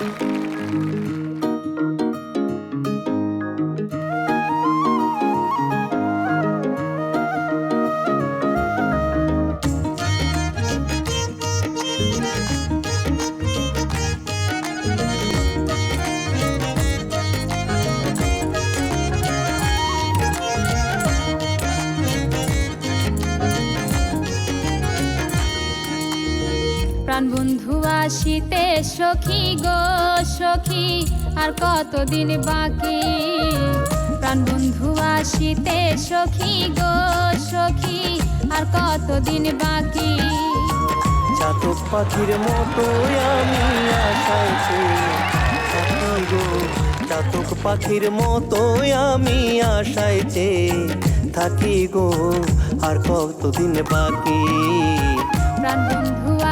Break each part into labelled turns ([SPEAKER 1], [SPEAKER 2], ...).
[SPEAKER 1] thank you প্রাণ বন্ধু আসিতে সখী গো সখী আর কতদিন বাকি? প্রাণ বন্ধু আসিতে সখী গো সখী আর কতদিন বাকি?
[SPEAKER 2] চাতক পাখির মতো আমি আশাইছি থাকি গো চাতক পাখির মতো আমি আশাইছে থাকি গো আর কতদিন বাকি?
[SPEAKER 1] প্রাণ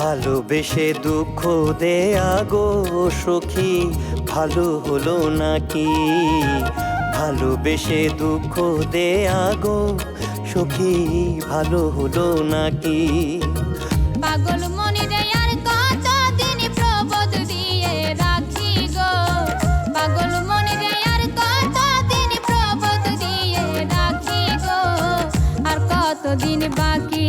[SPEAKER 2] ভালোবেসে দুঃখ দেয়া গো সখী, ভালো হলো নাকি? ভালোবেসে দুঃখ দেয়া গো সখী, ভালো হলো নাকি?
[SPEAKER 1] পাগল মনি রে আর কতদিন প্রবোধ দিয়ে রাখি গো? পাগল মনি রে আর কতদিন প্রবোধ দিয়ে রাখি গো? আর কতদিন বাকি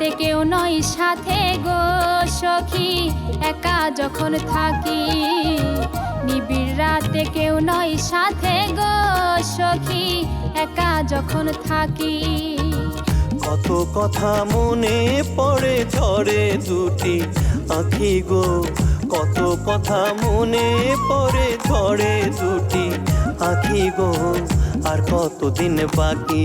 [SPEAKER 1] রাতে কেউ নয় সাথে গো সখী, একা যখন থাকি, নিবিড় রাতে কেউ নয় সাথে গো সখী, একা যখন থাকি।
[SPEAKER 2] কত কথা মনে পড়ে ঝরে দুটি আঁখি গো, কত কথা মনে পড়ে ঝরে দুটি আঁখি গো, আর কতদিন বাকি?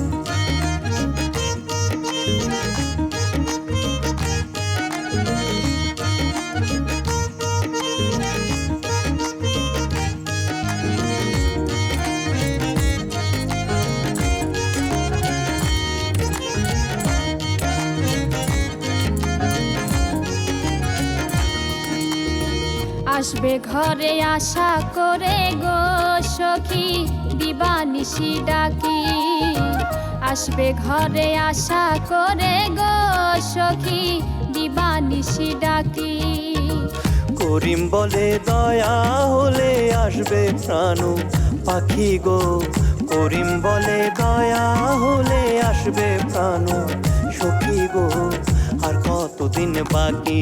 [SPEAKER 1] আসবে ঘরে আশা করে গো সখী, দিবানিশি ডাকি। আসবে ঘরে আশা করে গো সখী, দিবানিশি ডাকি।
[SPEAKER 2] করিম বলে, দয়া হলে আসবে প্রাণ পাখি গো। করিম বলে, দয়া হলে আসবে প্রাণ সখী গো। আর কতদিন বাকি